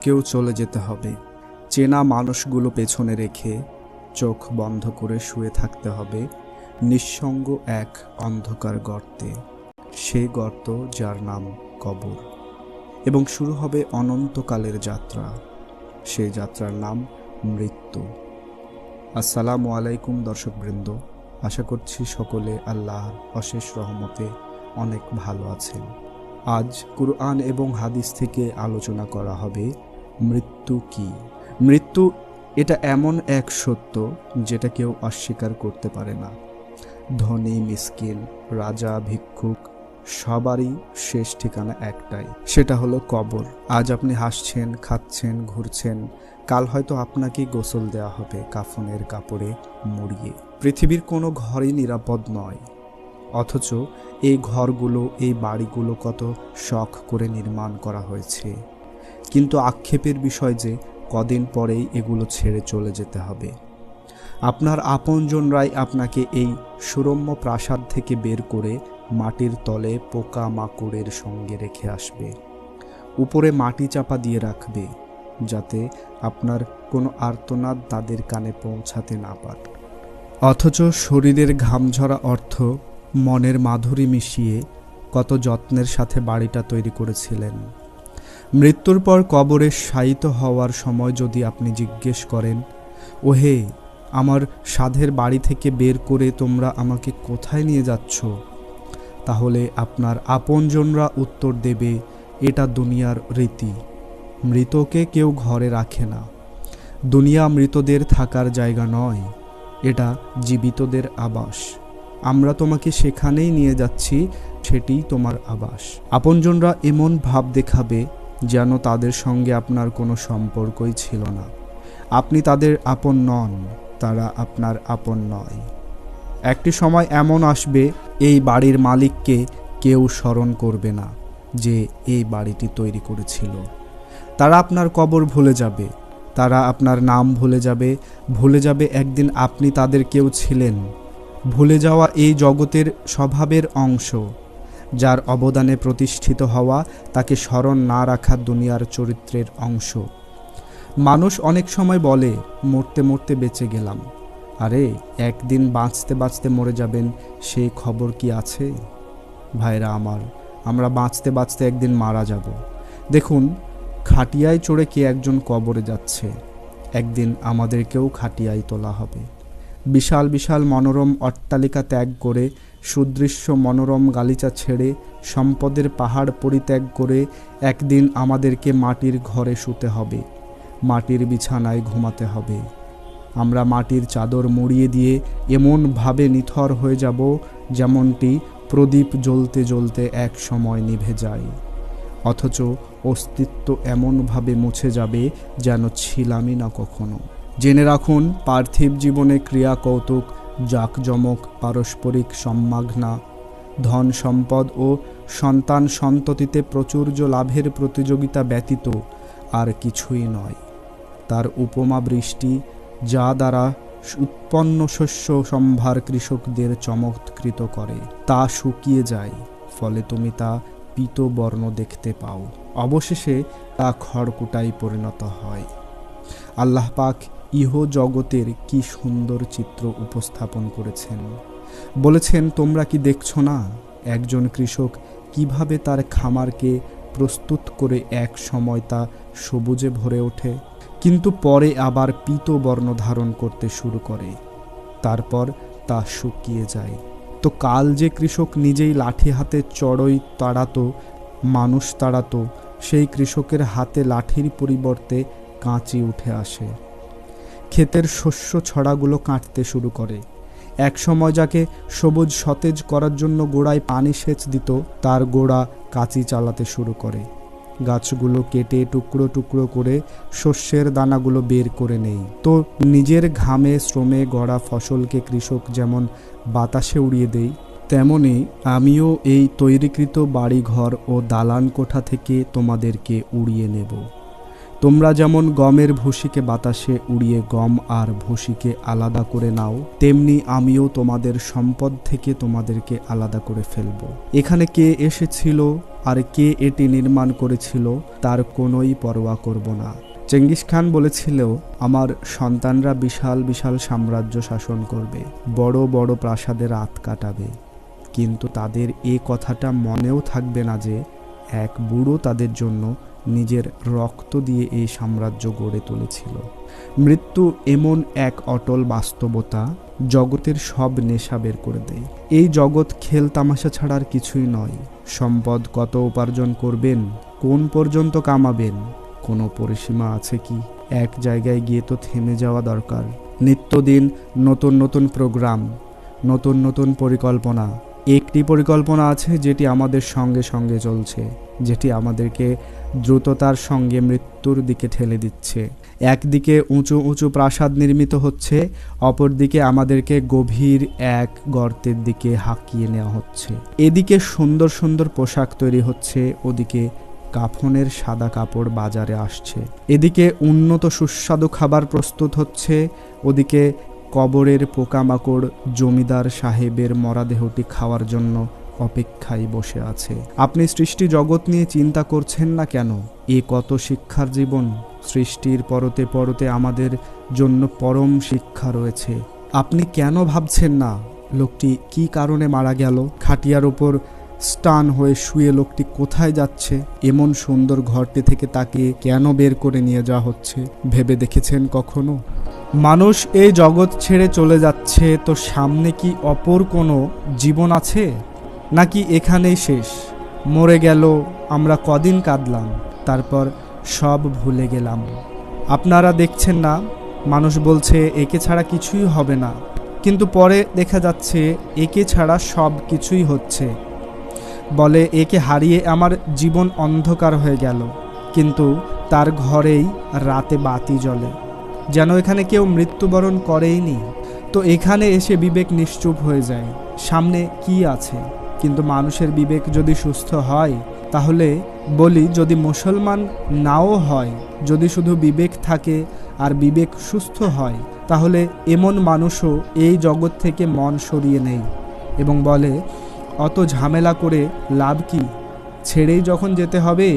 কেউ চলে যেতে হবে। চেনা মানুষগুলো পেছনে রেখে চোখ বন্ধ করে শুয়ে থাকতে হবে। নিঃসঙ্গ এক অন্ধকার গর্তে। সে গর্ত যার নাম কবর। এবং শুরু হবে অনন্তকালের যাত্রা। সে যাত্রার নাম মৃত্যু। আসসালামু আলাইকুম দর্শকবৃন্দ। আশা করছি সকলে আল্লাহর অশেষ রহমতে অনেক ভালো আছেন। আজ কুরআন এবং হাদিস থেকে আলোচনা করা হবে মৃত্যু কি? মৃত্যু এটা এমন এক সত্য যেটা কেউ অস্বীকার করতে পারে না। ধনী, মিসকিন, রাজা, ভিক্ষুক, সবারই শেষ ঠিকানা একটাই, সেটা হলো কবর। আজ আপনি হাসছেন, খাচ্ছেন, ঘুরছেন, কাল হয়তো আপনাকে গোসল দেওয়া হবে কাফনের কাপড়ে মুড়িয়ে। পৃথিবীর কোনো ঘরই নিরাপদ নয়, অথচ এই ঘরগুলো, এই বাড়িগুলো কত শখ করে নির্মাণ করা হয়েছে। কিন্তু আক্ষেপের বিষয় যে কদিন পরেই এগুলো ছেড়ে চলে যেতে হবে। আপনার আপনজনরাই আপনাকে এই সুরম্য প্রাসাদ থেকে বের করে মাটির তলে পোকা মাকড়ের সঙ্গে রেখে আসবে। উপরে মাটি চাপা দিয়ে রাখবে, যাতে আপনার কোনো আর্তনাদ তাদের কানে পৌঁছাতে না পারে। অথচ শরীরের ঘামঝরা অর্থ মনের মাধুরী মিশিয়ে কত যত্নের সাথে বাড়িটা তৈরি করেছিলেন। মৃত্যুর পর কবরে শায়িত হওয়ার সময় যদি আপনি জিজ্ঞেস করেন, ওহে, আমার সাধের বাড়ি থেকে বের করে তোমরা আমাকে কোথায় নিয়ে যাচ্ছ? তাহলে আপনার আপনজনরা উত্তর দেবে, এটা দুনিয়ার রীতি। মৃতকে কেউ ঘরে রাখে না। দুনিয়া মৃতদের থাকার জায়গা নয়। এটা জীবিতদের আবাস। আমরা তোমাকে সেখানেই নিয়ে যাচ্ছি, সেটি তোমার আবাস। আপনজনরা এমন ভাব দেখাবে যেন তাদের সঙ্গে আপনার কোনো সম্পর্কই ছিল না। আপনি তাদের আপন নন, তারা আপনার আপন নয়। একটি সময় এমন আসবে, এই বাড়ির মালিককে কেউ স্মরণ করবে না যে এই বাড়িটি তৈরি করেছিল। তারা আপনার কবর ভুলে যাবে, তারা আপনার নাম ভুলে যাবে ভুলে যাবে একদিন আপনি তাদের কেউ ছিলেন। ভুলে যাওয়া এই জগতের স্বভাবের অংশ। যার অবদানে প্রতিষ্ঠিত হওয়া তাকে স্মরণ না রাখা দুনিয়ার চরিত্রের অংশ। মানুষ অনেক সময় বলে, মরতে মরতে বেঁচে গেলাম। আরে, একদিন বাঁচতে বাঁচতে মরে যাবেন সেই খবর কি আছে? ভাইরা আমার, আমরা বাঁচতে বাঁচতে একদিন মারা যাব। দেখুন, খাটিয়ায় চড়ে কে একজন কবরে যাচ্ছে? একদিন আমাদেরকেও খাটিয়ায় তোলা হবে। বিশাল বিশাল মনোরম অট্টালিকা ত্যাগ করে সুদৃশ্য মনোরম গালিচা ছেড়ে সম্পদের পাহাড় পরিত্যাগ করে একদিন আমাদেরকে মাটির ঘরে শুতে হবে। মাটির বিছানায় ঘুমাতে হবে। আমরা মাটির চাদর মুড়িয়ে দিয়ে এমনভাবে নিথর হয়ে যাব যেমনটি প্রদীপ জ্বলতে জ্বলতে এক সময় নিভে যায়। অথচ অস্তিত্ব এমনভাবে মুছে যাবে যেন ছিলামই না কখনো। জেনে রাখুন, পার্থিব জীবনে ক্রিয়া কৌতুক জাকজমক, পারস্পরিক সম্মাঘনা ধন সম্পদ ও সন্তান সন্ততিতে প্রচুর্য লাভের প্রতিযোগিতা ব্যতীত আর কিছুই নয়। তার উপমা বৃষ্টি, যা দ্বারা উৎপন্ন শস্য সম্ভার কৃষকদের চমৎকৃত করে, তা শুকিয়ে যায়, ফলে তুমি তা পীত বর্ণ দেখতে পাও। অবশেষে তা খড়কুটাই পরিণত হয়। আল্লাহ পাক ইহ জগতের কি সুন্দর চিত্র উপস্থাপন করেছেন। বলেছেন, তোমরা কি দেখছ না? একজন কৃষক কীভাবে তার খামারকে প্রস্তুত করে এক সময় তা সবুজে ভরে ওঠে, কিন্তু পরে আবার পীত বর্ণ ধারণ করতে শুরু করে। তারপর তা শুকিয়ে যায়। তো কাল যে কৃষক নিজেই লাঠি হাতে চড়ই তাড়াতো, মানুষ তাড়াতো, সেই কৃষকের হাতে লাঠির পরিবর্তে কাঁচি উঠে আসে। ক্ষেতের শস্য ছড়াগুলো কাটতে শুরু করে। এক সময় যাকে সবুজ সতেজ করার জন্য গোড়ায় পানি সেচ দিত, তার গোড়া কাঁচি চালাতে শুরু করে। গাছগুলো কেটে টুকরো টুকরো করে শস্যের দানাগুলো বের করে নেই তো নিজের ঘামে শ্রমে গড়া ফসলকে কৃষক যেমন বাতাসে উড়িয়ে দেই তেমনি আমিও এই তৈরিকৃত বাড়িঘর ও দালান কোঠা থেকে তোমাদেরকে উড়িয়ে নেব। তোমরা যেমন গমের ভুসিকে বাতাসে উড়িয়ে গম আর ভুসিকে আলাদা করে নাও, তেমনি আমিও তোমাদের সম্পদ থেকে তোমাদেরকে আলাদা করে ফেলব। এখানে কে এসেছিল আর কে এটি নির্মাণ করেছিল, তার কোনোই পরোয়া করব না। চেঙ্গিস খান বলেছিল আমার সন্তানরা বিশাল বিশাল সাম্রাজ্য শাসন করবে, বড় বড় প্রাসাদে রাত কাটাবে। কিন্তু তাদের এ কথাটা মনেও থাকবে না যে, এক বুড়ো তাদের জন্য নিজের রক্ত দিয়ে এই সাম্রাজ্য গড়ে তুলেছিল। মৃত্যু এমন এক অটল বাস্তবতা জগতের সব নেশা বের করে দেয়। এই জগৎ খেল তামাশা ছাড়ার কিছুই নয়। সম্পদ কত উপার্জন করবেন, কোন পর্যন্ত কামাবেন, কোনো পরিসীমা আছে কি? এক জায়গায় গিয়ে তো থেমে যাওয়া দরকার। নিত্যদিন নতুন নতুন প্রোগ্রাম, নতুন নতুন পরিকল্পনা একটি পরিকল্পনা আছে যেটি আমাদের সঙ্গে সঙ্গে চলছে, যেটি আমাদেরকে দ্রুততার সঙ্গে মৃত্যুর দিকে ঠেলে দিচ্ছে। একদিকে উঁচু উঁচু প্রাসাদ নির্মিত হচ্ছে, অপরদিকে আমাদেরকে গভীর এক গর্তের দিকে হাঁকিয়ে নেওয়া হচ্ছে। এদিকে সুন্দর সুন্দর পোশাক তৈরি হচ্ছে, ওদিকে কাফনের সাদা কাপড় বাজারে আসছে। এদিকে উন্নত সুস্বাদু খাবার প্রস্তুত হচ্ছে, ওদিকে কবরের পোকামাকড় জমিদার সাহেবের মরাদেহটি খাওয়ার জন্য অপেক্ষায় বসে আছে। আপনি সৃষ্টি জগৎ নিয়ে চিন্তা করছেন না কেন? এ কত শিক্ষার জীবন? সৃষ্টির পরতে পরতে আমাদের জন্য পরম শিক্ষা রয়েছে। আপনি কেন ভাবছেন না? লোকটি কি কারণে মারা গেল? খাটিয়ার ওপর স্টান হয়ে শুয়ে লোকটি কোথায় যাচ্ছে? এমন সুন্দর ঘরটি থেকে তাকে কেন বের করে নিয়ে যাওয়া হচ্ছে? ভেবে দেখেছেন কখনো? মানুষ এই জগৎ ছেড়ে চলে যাচ্ছে, তো সামনে কি অপর কোনো জীবন আছে? নাকি এখানেই শেষ? মরে গেল, আমরা কদিন কাঁদলাম, তারপর সব ভুলে গেলাম। আপনারা দেখছেন না, মানুষ বলছে, একে ছাড়া কিছুই হবে না। কিন্তু পরে দেখা যাচ্ছে, একে ছাড়া সব কিছুই হচ্ছে। বলে, একে হারিয়ে আমার জীবন অন্ধকার হয়ে গেল, কিন্তু তার ঘরেই রাতে বাতি জ্বলে। যেন এখানে কেউ মৃত্যুবরণ করেইনি। তো এখানে এসে বিবেক নিশ্চুপ হয়ে যায়। সামনে কি আছে? কিন্তু মানুষের বিবেক যদি সুস্থ হয়, তাহলে বলি যদি মুসলমান নাও হয়, যদি শুধু বিবেক থাকে আর বিবেক সুস্থ হয়, তাহলে এমন মানুষও এই জগৎ থেকে মন সরিয়ে নেই এবং বলে, অত ঝামেলা করে লাভ কি? ছেড়েই যখন যেতে হবে,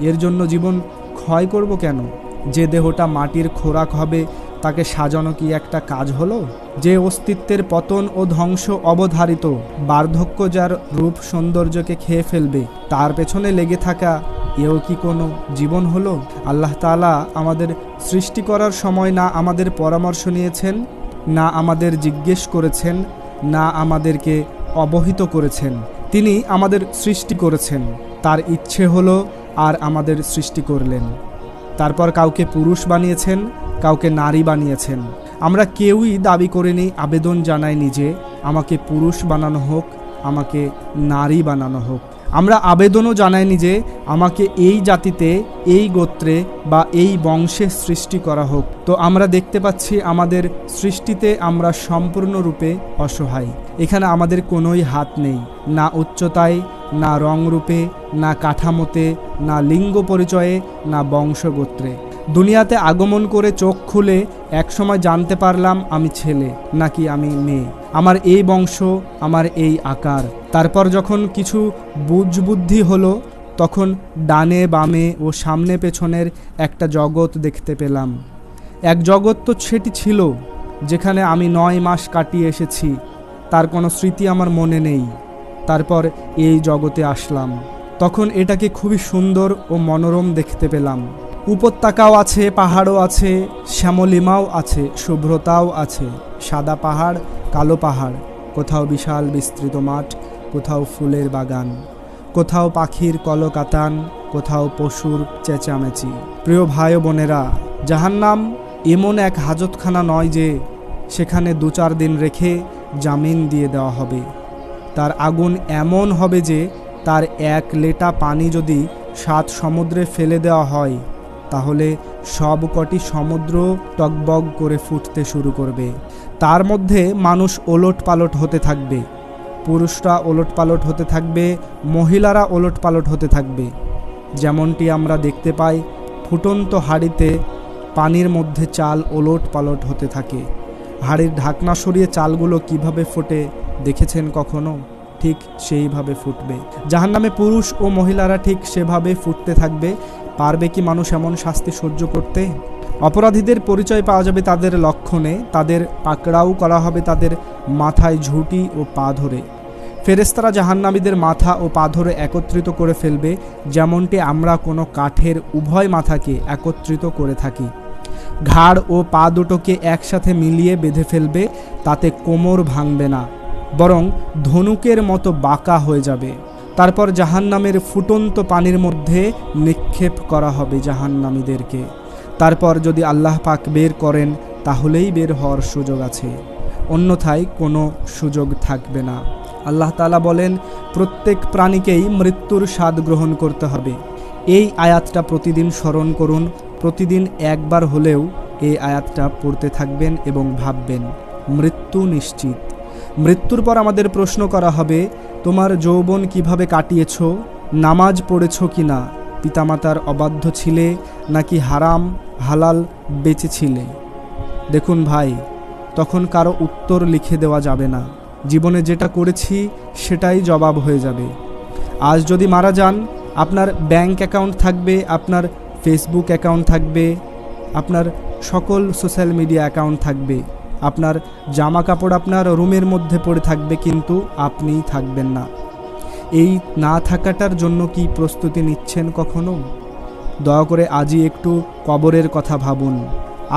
এর জন্য জীবন ক্ষয় করব কেন? যে দেহটা মাটির খোরাক হবে, তাকে সাজানো কি একটা কাজ হলো? যে অস্তিত্বের পতন ও ধ্বংস অবধারিত, বার্ধক্য যার রূপ সৌন্দর্যকে খেয়ে ফেলবে, তার পেছনে লেগে থাকা, এও কি কোনো জীবন হলো? আল্লাহ তালা আমাদের সৃষ্টি করার সময় না আমাদের পরামর্শ নিয়েছেন, না আমাদের জিজ্ঞেস করেছেন, না আমাদেরকে অবহিত করেছেন। তিনি আমাদের সৃষ্টি করেছেন। তার ইচ্ছে হলো আর আমাদের সৃষ্টি করলেন। তারপর কাউকে পুরুষ বানিয়েছেন, কাউকে নারী বানিয়েছেন। আমরা কেউই দাবি করে করিনি, আবেদন জানাইনি যে আমাকে পুরুষ বানানো হোক, আমাকে নারী বানানো হোক। আমরা আবেদনও জানাইনি যে আমাকে এই জাতিতে, এই গোত্রে বা এই বংশে সৃষ্টি করা হোক। তো আমরা দেখতে পাচ্ছি আমাদের সৃষ্টিতে আমরা সম্পূর্ণরূপে অসহায়। এখানে আমাদের কোনোই হাত নেই, না উচ্চতায় না রংরূপে, না কাঠামোতে, না লিঙ্গ পরিচয়ে না বংশগোত্রে। দুনিয়াতে আগমন করে চোখ খুলে একসময় জানতে পারলাম আমি ছেলে, নাকি আমি মেয়ে। আমার এই বংশ, আমার এই আকার। তারপর যখন কিছু বুঝবুদ্ধি হলো, তখন ডানে বামে ও সামনে পেছনের একটা জগৎ দেখতে পেলাম। এক জগৎ তো সেটি ছিল, যেখানে আমি নয় মাস কাটিয়ে এসেছি। তার কোনো স্মৃতি আমার মনে নেই। তারপর এই জগতে আসলাম। তখন এটাকে খুবই সুন্দর ও মনোরম দেখতে পেলাম। উপত্যকাও আছে, পাহাড়ও আছে, শ্যামলিমাও আছে, শুভ্রতাও আছে। সাদা পাহাড়, কালো পাহাড়, কোথাও বিশাল বিস্তৃত মাঠ, কোথাও ফুলের বাগান, কোথাও পাখির কলকাতান, কোথাও পশুর চেঁচামেচি। প্রিয় ভাই বোনেরা, জাহান্নাম এমন এক হাজতখানা নয় যে সেখানে দু চার দিন রেখে জামিন দিয়ে দেওয়া হবে। তার আগুন এমন হবে যে তার এক লেটা পানি যদি সাত সমুদ্রে ফেলে দেওয়া হয়, তাহলে সব কটি সমুদ্র টকবগ করে ফুটতে শুরু করবে। তার মধ্যে মানুষ ওলট পালট হতে থাকবে, পুরুষরা ওলট পালট হতে থাকবে, মহিলারা ওলট পালট হতে থাকবে। যেমনটি আমরা দেখতে পাই, ফুটন্ত হাড়িতে পানির মধ্যে চাল ওলট পালট হতে থাকে। হাড়ির ঢাকনা সরিয়ে চালগুলো কীভাবে ফোটে দেখেছেন কখনো? ঠিক সেইভাবে ফুটবে। জাহান্নামে পুরুষ ও মহিলারা ঠিক সেভাবে ফুটতে থাকবে। পারবে কি মানুষ এমন শাস্তি সহ্য করতে? অপরাধীদের পরিচয় পাওয়া যাবে তাদের লক্ষণে, তাদের পাকড়াও করা হবে তাদের মাথায় ঝুঁটি ও পা ধরে। ফেরেস্তারা জাহান্নামীদের মাথা ও পা ধরে একত্রিত করে ফেলবে, যেমনটি আমরা কোনো কাঠের উভয় মাথাকে একত্রিত করে থাকি। ঘাড় ও পা দুটোকে একসাথে মিলিয়ে বেঁধে ফেলবে, তাতে কোমর ভাঙবে না। বরং ধনুকের মতো বাঁকা হয়ে যাবে। তারপর জাহান্নামের ফুটন্ত পানির মধ্যে নিক্ষেপ করা হবে জাহান্নামীদেরকে। তারপর যদি আল্লাহ পাক বের করেন, তাহলেই বের হওয়ার সুযোগ আছে। অন্যথায় কোনো সুযোগ থাকবে না। আল্লাহ তালা বলেন, প্রত্যেক প্রাণীকেই মৃত্যুর স্বাদ গ্রহণ করতে হবে। এই আয়াতটা প্রতিদিন স্মরণ করুন। প্রতিদিন একবার হলেও এই আয়াতটা পড়তে থাকবেন এবং ভাববেন, মৃত্যু নিশ্চিত। মৃত্যুর পর আমাদের প্রশ্ন করা হবে, তোমার যৌবন কীভাবে কাটিয়েছ? নামাজ পড়েছ কি না? পিতামাতার অবাধ্য ছিলে নাকি হারাম, হালাল বেঁচেছিলে? দেখুন ভাই, তখন কারও উত্তর লিখে দেওয়া যাবে না। জীবনে যেটা করেছি, সেটাই জবাব হয়ে যাবে। আজ যদি মারা যান, আপনার ব্যাংক অ্যাকাউন্ট থাকবে, আপনার ফেসবুক অ্যাকাউন্ট থাকবে, আপনার সকল সোশ্যাল মিডিয়া অ্যাকাউন্ট থাকবে। আপনার জামা কাপড় আপনার রুমের মধ্যে পড়ে থাকবে, কিন্তু আপনিই থাকবেন না। এই না থাকাটার জন্য কি প্রস্তুতি নিচ্ছেন কখনো? দয়া করে আজই একটু কবরের কথা ভাবুন।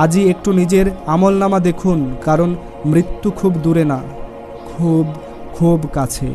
আজই একটু নিজের আমলনামা দেখুন, কারণ মৃত্যু খুব দূরে না, খুব খুব কাছে।